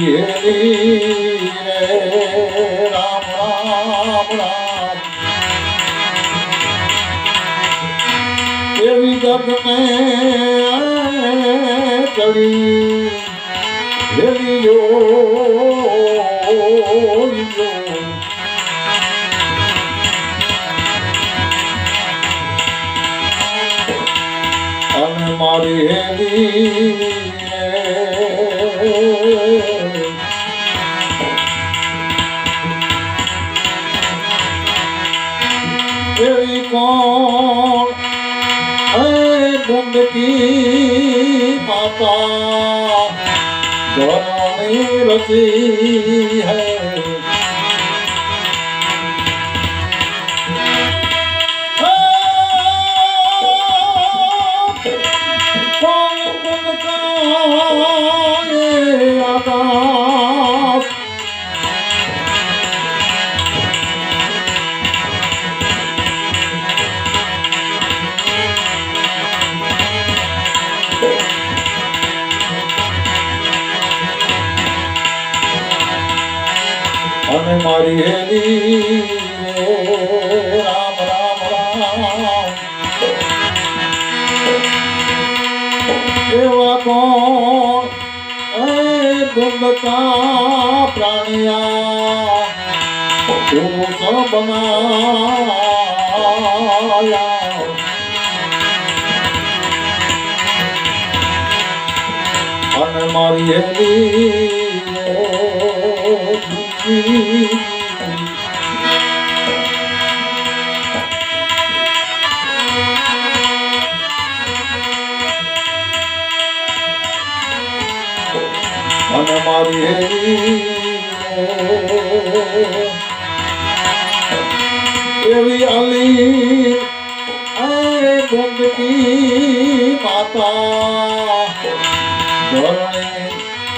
હેરી રે રામ રામ રામ એવી ગગને ચડી હેલી યો મારી હેલી માતા ધરણી રચી હૈ. મારી હેલી રામ રામ રામ. એવા કોણ? એ પ્રાણિયા. અને મારી હેરી એવી અલી એ માતા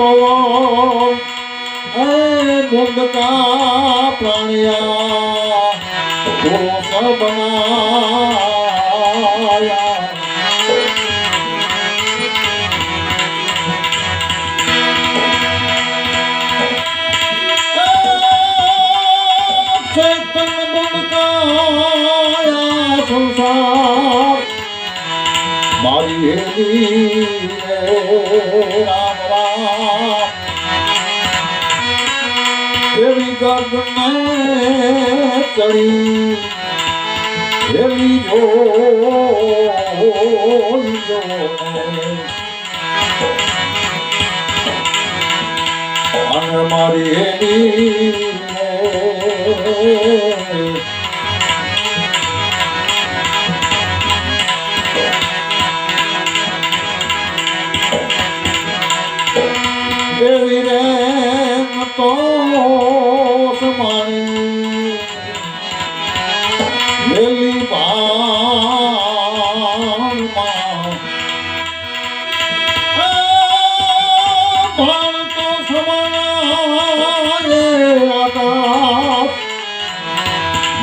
હેરી એ મુંદકા પ્રાણિયા બનાયા. સંસાર મારી હેલી ગગને ચડી હેલી જો મારી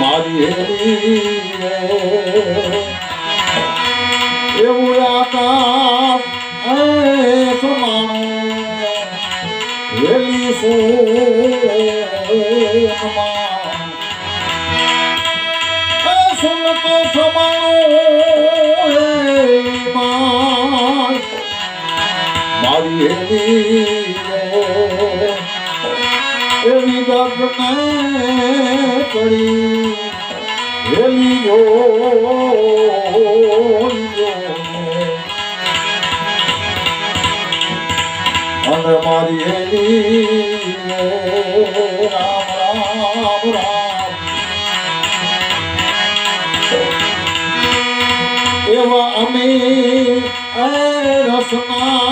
મારી હેરી રે સમાણું હે માય મારી હેલી એવી ગગને ચડી હેલી અને મારી હેલી રામ રામ રામ એવા અમે એ રસનાઈ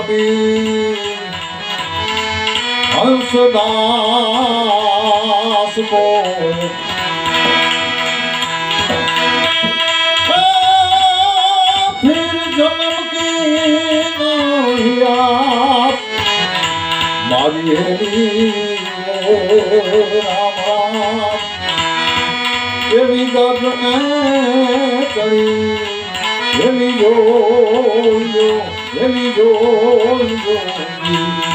સ્વામી હંસદાસ કો ફિર જન્મ કી નોહિયા મારી એવી ગગ કરી એવી યો Let me go, let me go.